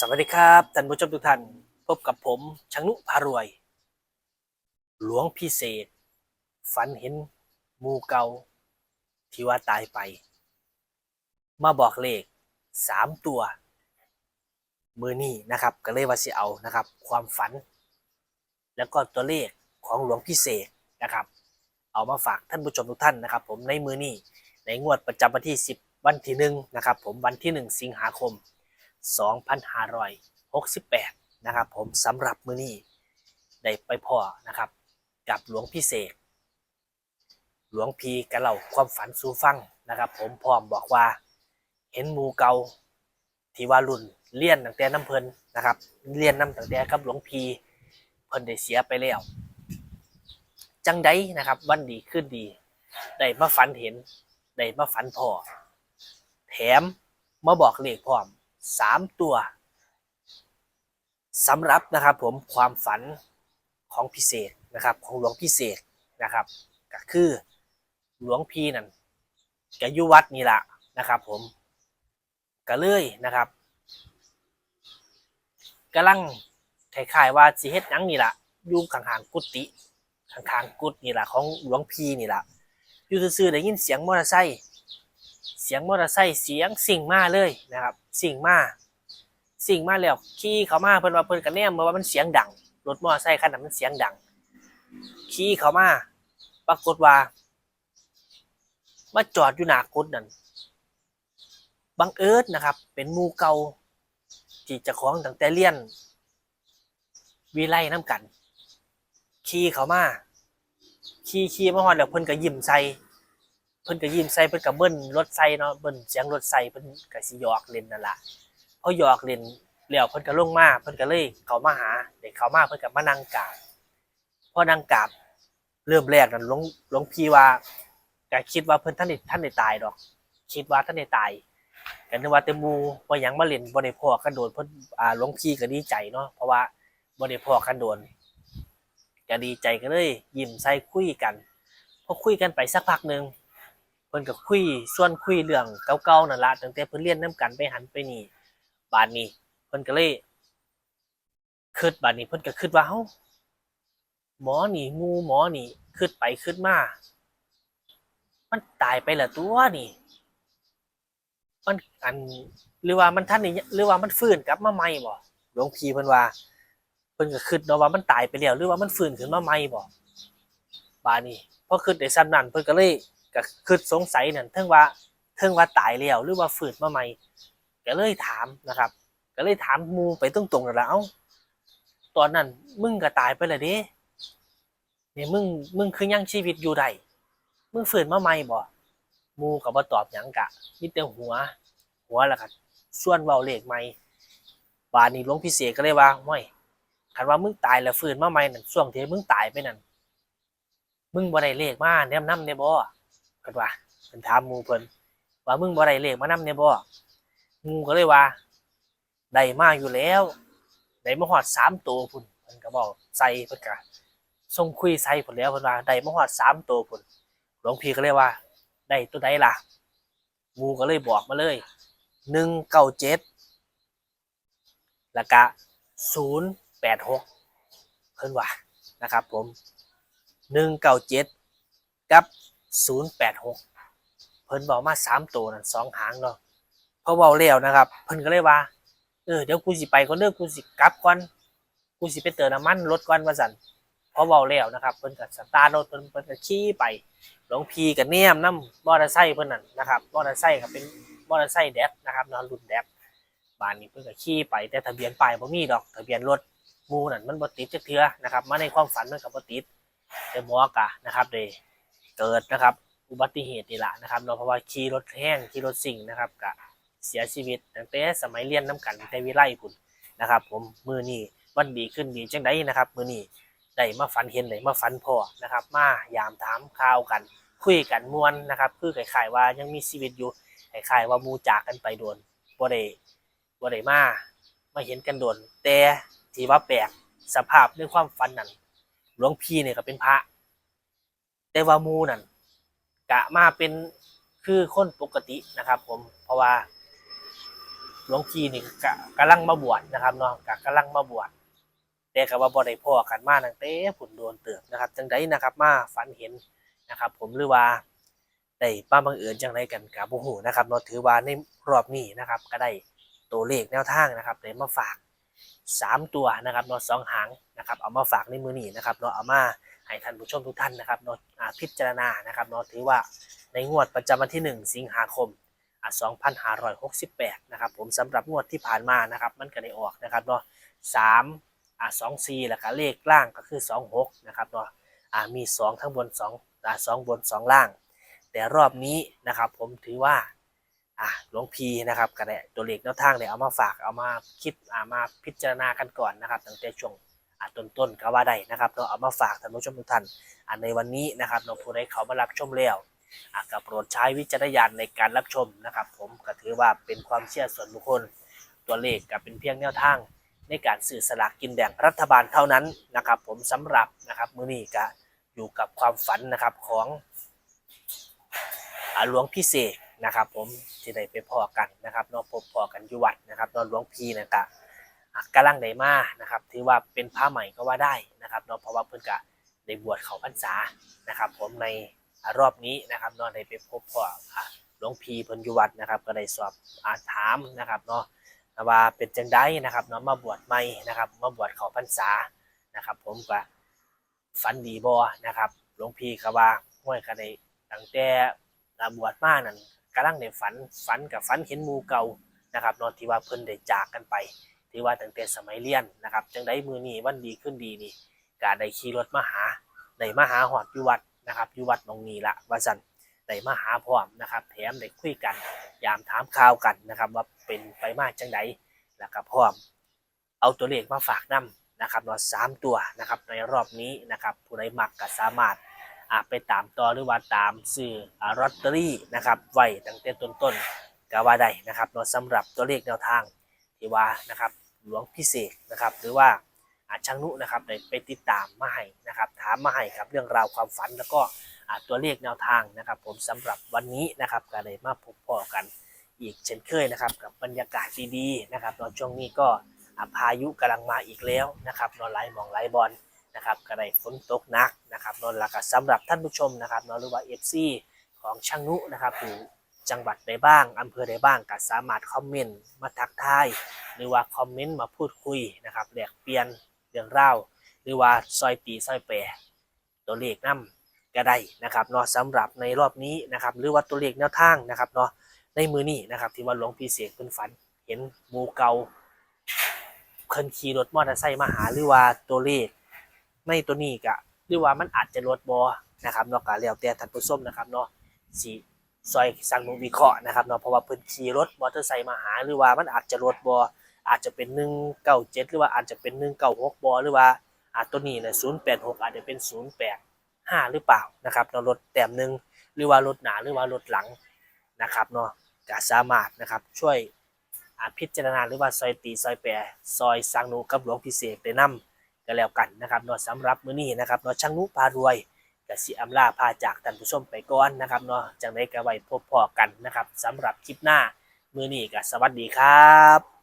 สวัสดีครับท่านผู้ชมทุกท่านพบกับผมชังนุพารวย หลวงพี่เศษ ฝันเห็นมูเกาที่ว่าตายไป มาบอกเลขสามตัว มือนี่นะครับก็เลยว่าสิเอานะครับ ความฝัน แล้วก็ตัวเลขของหลวงพี่เศษนะครับ เอามาฝากท่านผู้ชมทุกท่านนะครับ ผมในมือนี้ในงวดประจำวันที่ 10 วันที่หนึ่งนะครับ ผมวันที่ 1 สิงหาคม 2568 นะครับผมสำหรับมือนี้ได้ไปพ่อนะครับ กับหลวงพี่เสก หลวงพีกระเล่าความฝันสู่ฟังนะครับ ผมพร้อมบอกว่า เห็นมูเกาที่ว่ารุ่นเลี้ยนตั้งแต่น้ำเพลินนะครับเลี้ยนน้ำตั้งแต่กับหลวงพีเพิ่นได้เสียไปแล้ว จังใดนะครับ วันดีขึ้นดี ได้มาฝันเห็น ได้มาฝันพ่อแถมมาบอกเลขพร้อม สามตัวสำหรับนะครับผมความฝันของพิเศษนะครับของหลวงพิเศษนะครับ ก็คือหลวงพีนั่นแกยู่วัดนี่แหละนะครับผมก็เลยนะครับกำลังคล้ายๆว่าสิเฮ็ดหยังนี่แหละอยู่ข้างๆกุฏิข้างๆกุฏินี่แหละของหลวงพีนี่แหละอยู่ซื่อๆได้ยินเสียงมอเตอร์ไซค์ สียงมอเตอร์ไซค์เสียงสิ่งมาเลยนะครับ สิ่งมาสิ่งมาแล้วขี่เขามาเพิ่นว่าเพิ่นกันแนมมาว่ามันเสียงดังรถมอเตอร์ไซค์คันนั้นมันเสียงดังขี่เขามาปรากฏว่ามาจอดอยู่หน้ากุฏนั่นบังเอิญนะครับ เป็นมูเก่าที่จะของตั้งแต่เรียนวิไล่น้ำกันขี่เขามาขี่ขี่มาฮอดแล้วเพิ่นก็ยิ้มใส่ พิ่นก็ยิ้มใส่เพิ่นก็เบิ้ลรถใส่เนาะเบิ้ลเสียงรถใส่เพิ่นก็สิหยอกเล่นนั่นล่ะพอหยอกเล่นแล้วเพิ่นก็ลงมาเพิ่นก็เลยเข้ามาหาเด็กเข้ามาเพิ่นก็มานั่งกราบพอนั่งกราบเริ่มแรกนั่นหลวงหลวงพี่ว่าก็คิดว่าเพิ่นท่านได้ท่านได้ตายดอก คิดว่าท่านได้ตายก็นึกว่าแต่หมูว่าหยังมาเล่นบ่ได้พอกันโดนเพิ่นอ่าหลวงพี่ก็ดีใจเนาะเพราะว่าบ่ได้พอกันโดนก็ดีใจก็เลยยิ้มใส่คุยกันพอคุยกันไปสักพักหนึ่ง เพิ่นก็คุยส่วนคุยเรื่องเก่าๆนั่นละตั้งแต่เพิ่นเรียนนํกันไปหันไปนี่บาดนี้เพิ่นก็เลยคิดบาดนี้เพิ่นก็คิดว่าเอ้าหมอนี่งูหมอนี่ขึ้นไปขึ้นมา มันตายไปละตัวนี่มันอันหรือว่ามันท่านนี่หรือว่ามันฟื้นกลับมาใหม่บ่หลวงพี่เพิ่นว่าเพิ่นก็คิดเนาะว่ามันตายไปแล้วหรือว่ามันฟื้นขึ้นมาใหม่บ่บาดนี้พอคิดได้ซ้ำนั้นเพิ่นก็เลย ก็คิดสงสัยนั่นเทิงว่าเทิงว่าตายแล้วหรือว่าฟื้นมาใหม่ก็เลยถามนะครับ ก็เลยถามมูไปตรงๆนั่นละเอ้าตอนนั้นมึงก็ตายไปแล้วเด้เนี่ยมึงมึงคือยังชีวิตอยู่ได้มึงฝืนมาใหม่บ่มูกับบ่ตอบหยังกะมีแต่หัว หัวแล้วก็ส่วนเว้าเลขใหม่บาดนี้หลวงพี่เสกก็เลยว่าห้วยคันว่ามึงตายแล้วฟื้นมาใหม่นั่นช่วงที่มึงตายไปนั่นมึงบ่ได้เลขมาแนมนำได้บ่ เพิ่นว่าเพิ่นถามหมู่เพิ่นว่ามึงบ่ได้เลขมานำได้บ่หมู่ก็เลยว่าได้มาอยู่แล้วได้มาฮอดสามตัวพุ่นเพิ่นก็บอกใส่เพิ่นก็ส่งคุยใส่ผลแล้วเพิ่นว่าได้มาฮอดสามตัวผลหลวงพี่ก็เลยว่าได้ตัวใดล่ะหมูก็เลยบอกมาเลยหนึ่งเก้าเจ็ดแล้วก็ศูนย์แปดหกเพิ่นว่านะครับผมหนึ่งเก้าเจ็ดกับ ศูนย์แปดหกเพิ่นบอกมาสามตัวนั่นสองหางเนาะพอเบาแล้วนะครับ เพิ่นก็เลยว่า เออเดี๋ยวกูสิไปก่อนเด้อกูสิกลับก่อนกูสิไปเติมน้ำมันรถก่อนว่าสั่นพอเบาแล้วนะครับ เพิ่นก็สตาร์ทรถเพิ่นเพิ่นก็ขี่ไปหลวงพีกับเนียมน้ำมอเตอร์ไซค์เพิ่นนั่นนะครับมอเตอร์ไซค์ครับเป็นมอเตอร์ไซค์แดดนะครับนอนรุ่นแดดบ้านนี้เพิ่นก็ขี่ไปแต่ทะเบียนป้ายบ่มีดอกทะเบียนรถมูนั่นมันบ่ติดจักเทื่อนะครับ มาในความฝันมันก็บ่ติดแต่หมอกะนะครับได้ เกิดนะครับ อุบัติเหตุนี่แหละนะครับเนาะเพราะว่าขี่รถแห้งขี่รถสิ่งนะครับก็เสียชีวิตตั้งแต่สมัยเรียนน้ำกันแต่วิไลพุ่นนะครับ ผมมือนี้วันดีขึ้นดีจังไดนะครับ มือนี้ได้มาฝันเห็นเลยมาฝันพ่อนะครับ มายามถามข่าวกันคุยกันมวนนะครับคือคล้ายๆว่ายังมีชีวิตอยู่คล้ายๆว่ามูจากกันไปโดนบ่ได้บ่ได้มามาเห็นกันโดนแต่ที่ว่าแปลกสภาพในความฝันนั้นหลวงพี่เนี่ยก็เป็นพระ แต่ว่ามูนั่นกะมาเป็นคือคนปกตินะครับ ผมเพราะว่าหลวงพี่นี่กะกำลังมาบวชนะครับเนาะกะกำลังมาบวชแต่ก็ว่าบ่ได้พ่อกันมาตั้งแต่ผุนโดนเติบนะครับจังไดนะครับ มาฝันเห็นนะครับ ผมหรือว่าได้ป้าบังเอิญจังไรกันกับบ่ฮู้นะครับเนาะถือว่าในรอบนี้นะครับ ก็ได้ตัวเลขแนวทางนะครับได้มาฝากสามตัวนะครับเนาะสองหางนะครับ เอามาฝากในมือนี้นะครับเนาะเอามา ให้ท่านผู้ชมทุกท่านนะครับเนาะอ่าพิจารณานะครับเนาะถือว่าในงวดประจำวันที่ 1 สิงหาคมอะ2,568นะครับผมสำหรับงวดที่ผ่านมานะครับมันก็ได้ออกนะครับเนาะ3อะ24แล้วก็เลขล่างก็คือ 26นะครับเนาะอะมี 2 ทั้งบน2อะ2บน 2 ล่าง แต่รอบนี้นะครับผมถือว่าอะหลวงพีนะครับก็ได้ตัวเลขแนวทางเนี่ยเอามาฝากเอามาคิดอ่ามาพิจารณากันก่อนนะครับตั้งแต่ช่วง ต้นๆก็ว่าได้นะครับเราเอามาฝากท่านผู้ชมทุกท่านอะในวันนี้นะครับเราผู้ใดเขามารับชมแล้วกับโปรดใช้วิจารณญาณในการรับชมนะครับ ผมก็ถือว่าเป็นความเชื่อส่วนบุคคลตัวเลขก็เป็นเพียงแนวทาง ในการสื่อสลากกินแบ่งรัฐบาลเท่านั้นนะครับ ผมสำหรับนะครับมือนี้ก็อยู่กับความฝันนะครับของหลวงพี่เสกนะครับ ผมที่ได้ไปพอกันนะครับนอกพบพอกันอยู่วัดนะครับนอนหลวงพี่นะกะอะ กำลังได้มานะครับ ถือว่าเป็นพระใหม่ก็ว่าได้นะครับเนาะเพราะว่าเพิ่นกะได้บวชเขาพรรษานะครับ ผมในรอบนี้นะครับเนาะได้ไปพบพ่อหลวงพีพนยุวัดนะครับ ก็ได้สอบอาถามนะครับเนาะว่าเป็นจังได้นะครับเนาะมาบวชใหม่นะครับ มาบวชเขาพรรษานะครับ ผมก็ฝันดีบ่นะครับหลวงพี่ก็ว่าห้วยก็ได้ตั้งแต่อ่าบวชมานั่นกำลังได้ฝันฝันกับฝันเห็นมูเก่านะครับเนาะที่ว่าเพิ่นได้จากกันไป ที่ว่าตั้งแต่สมัยเรียนนะครับจังได้มือนี้วันดีขึ้นดีนี่ก็ได้ขี่รถมาหาได้มาหาหอดอยู่วัดนะครับอยู่วัดหนองนีละว่าสันได้มาหาพร้อมนะครับแถมได้คุยกัน ยามถามข่าวกันนะครับว่าเป็นไปมากจังไดแล้วก็พร้อม เอาตัวเลขมาฝากนํนะครับเนาะสามตัวนะครับในรอบนี้นะครับผู้ใดมักก็สามารถอาไปตามต่อหรือว่าตามซื้ออ่าลอตเตอรี่นะครับไว้ตั้งแต่ต้นๆก็ว่าได้นะครับเนาะสำหรับตัวเลขแนวทางที่ว่านะครับ หลวงพิเศษนะครับ หรือว่าอาช่างนุนะครับได้ไปติดตามมาให้นะครับ ถามมาให้ครับเรื่องราวความฝันแล้วก็ตัวเลขแนวทางนะครับ ผมสำหรับวันนี้นะครับก็เลยมาพบพอกันอีกเช่นเคยนะครับ กับบรรยากาศดีๆนะครับตอนช่วงนี้ก็พายุกำลังมาอีกแล้วนะครับนอนไหลหมองไหลบอลนะครับก็ได้ฝนตกหนักนะครับนอนหลักสำหรับท่านผู้ชมนะครับนอนรือว่าเอฟซีของช่างนุนะครับอยู่จังหวัดใดบ้างอำเภอใดบ้างก็สามารถคอมเมนต์มาทักทาย หรือว่าคอมเมนต์มาพูดคุยนะครับแลกเปลี่ยนเรื่องราวหรือว่าซอยตีซอยแปรตัวเลขนํก็ได้นะครับเนาะสำหรับในรอบนี้นะครับหรือว่าตัวเลขแนวทางนะครับเนาะในมือนี้นะครับที่ว่าหลวงพี่เสกเพิ่นฝัน เห็นมูเกาเพิ่นขี่รถมอเตอร์ไซค์มาหาหรือว่าตัวเลขในตัวนี้ก็หรือว่ามันอาจจะลดบอนะครับเนาะก็แล้วแต่ท่านผู้ชมนะครับเนาะสิซอยสั่งนุวิเคราะห์นะครับเนาะเพราะว่าเพิ่นขี่รถมอเตอร์ไซค์มาหาหรือว่ามันอาจจะลดบอ อาจจะเป็นหนึ่งเก้าเจ็ดหรือว่าอาจจะเป็นหนึ่งเก้าหกบอหรือว่าอาจตัวนี้เนี่ยศูนย์แปดหกอาจจะเป็นศูนย์แปดห้าหรือเปล่านะครับเราลดแต้มหนึ่งหรือว่าลดหนาหรือว่าลดหลังนะครับเนาะก็สามารถนะครับช่วยพิจารณาหรือว่าซอยตีซอยแปรซอยสังนูกับหลวงพิเศษได้นำก็แล้วกันนะครับเนาะสำหรับมื้อนี้นะครับเนาะช่างนุพารวยกสิอำลาพาจากท่านผู้ชมไปก่อนนะครับเนาะจังได้ก็ไว้พบพอกันนะครับสำหรับคลิปหน้ามื้อนี้ก็สวัสดีครับ